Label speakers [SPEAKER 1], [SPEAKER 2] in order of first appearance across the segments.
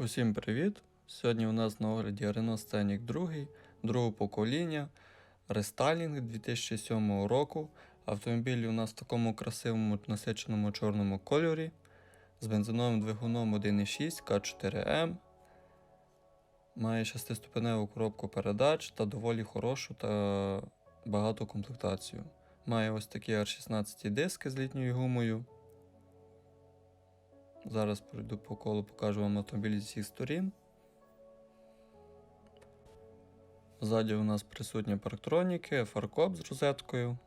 [SPEAKER 1] Усім привіт! Сьогодні у нас на огляді Renault Scenic 2, другого покоління, рестайлінг 2007 року. Автомобіль у нас в такому красивому насиченому чорному кольорі з бензиновим двигуном 1.6 К4М. Має шестиступеневу коробку передач та доволі хорошу та багату комплектацію. Має ось такі R16 диски з літньою гумою. Зараз пройду по колу, покажу вам автомобіль з всіх сторін. Ззаді у нас присутні парктроніки, фаркоп з розеткою.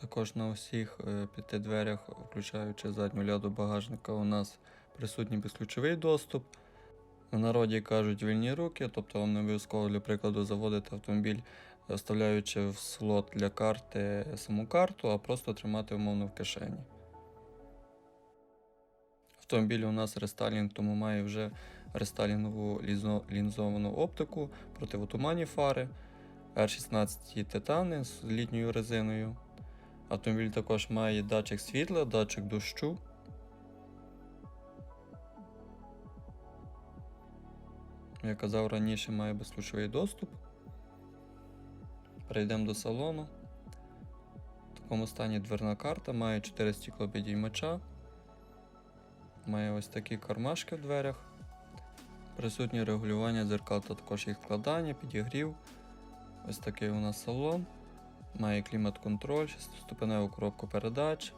[SPEAKER 1] Також на усіх е, п'яти дверях, включаючи задню ляду багажника, у нас присутній безключовий доступ. В народі кажуть вільні руки, тобто вам не обов'язково для прикладу заводити автомобіль, вставляючи в слот для карти саму карту, а просто тримати умовно в кишені. Автомобіль у нас рестайлінг, тому має вже рестайлінгову лінзовану оптику, противотуманні фари, R16 титани з літньою резиною. Автомобіль також має датчик світла, датчик дощу. Як казав раніше, має безключовий доступ. Перейдемо до салону. В такому стані дверна карта, має 4 стеклопідіймача. Має ось такі кармашки в дверях. Присутнє регулювання дзеркал та також їх складання, підігрів. Ось такий у нас салон. Має клімат-контроль, шестиступеневу коробку передач.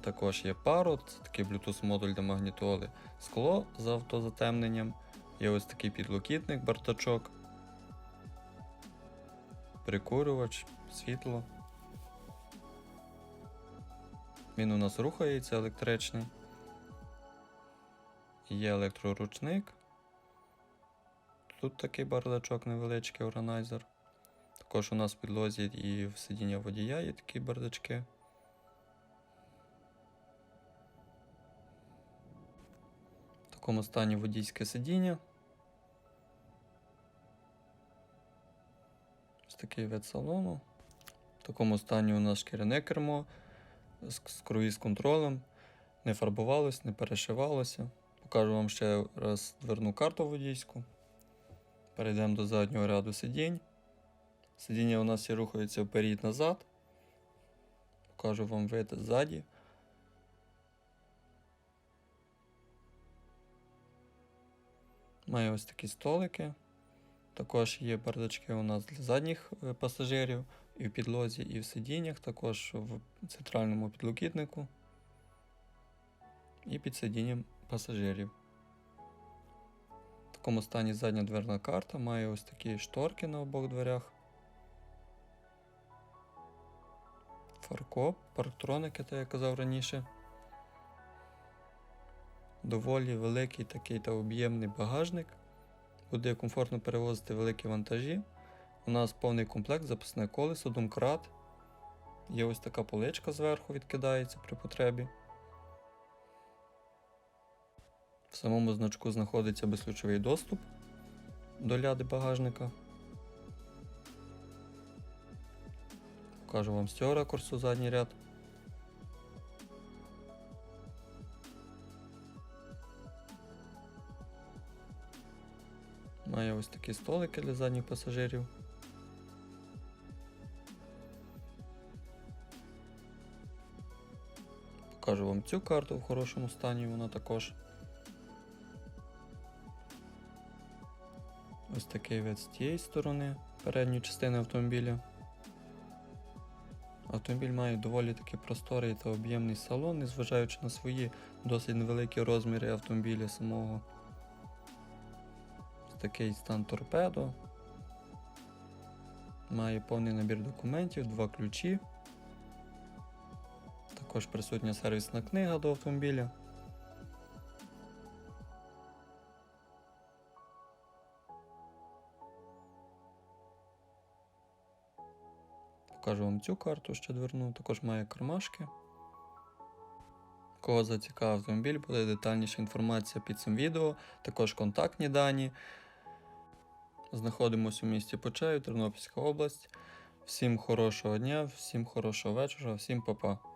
[SPEAKER 1] Також є пару, це такий Bluetooth модуль для магнітоли, скло з автозатемненням. Є ось такий підлокітник, бардачок, прикурювач, світло. Він у нас рухається електричний. Є електроручник. Тут такий бардачок невеличкий органайзер. Також у нас в підлозі і в сидіння водія є такі бардачки. В такому стані водійське сидіння. Ось такий вид салону. В такому стані у нас шкіряне кермо з, круїз контролем. Не фарбувалось, не перешивалося. Покажу вам ще раз дверну карту водійську. Перейдемо до заднього ряду сидінь. Сидіння у нас і рухається вперед-назад. Покажу вам вид ззаді. Має ось такі столики. Також є бардачки у нас для задніх е, пасажирів і в підлозі, і в сидіннях, також в центральному підлокітнику і під сидінням пасажирів. В такому стані задня дверна карта має ось такі шторки на обох дверях. Фаркоп, парктроники, як я казав раніше. Доволі великий такий та об'ємний багажник. Буде комфортно перевозити великі вантажі. У нас повний комплект, запасне колесо, домкрат. Є ось така поличка зверху відкидається при потребі. В самому значку знаходиться безключовий доступ до ляди багажника. Покажу вам з цього ракурсу задній ряд. Має ось такі столики для задніх пасажирів. Покажу вам цю карту в хорошому стані, вона також. Ось такий вид з тієї сторони передньої частини автомобіля. Автомобіль має доволі таки просторий та об'ємний салон, незважаючи на свої досить невеликі розміри автомобіля самого. Такий стан торпедо. Має повний набір документів, два ключі. Також присутня сервісна книга до автомобіля. Покажу вам цю карту ще дверну, також має кармашки. Кого зацікавив автомобіль, буде детальніша інформація під цим відео, також контактні дані. Знаходимося у місті Почаю, Тернопільська область. Всім хорошого дня, всім хорошого вечора, всім па-па.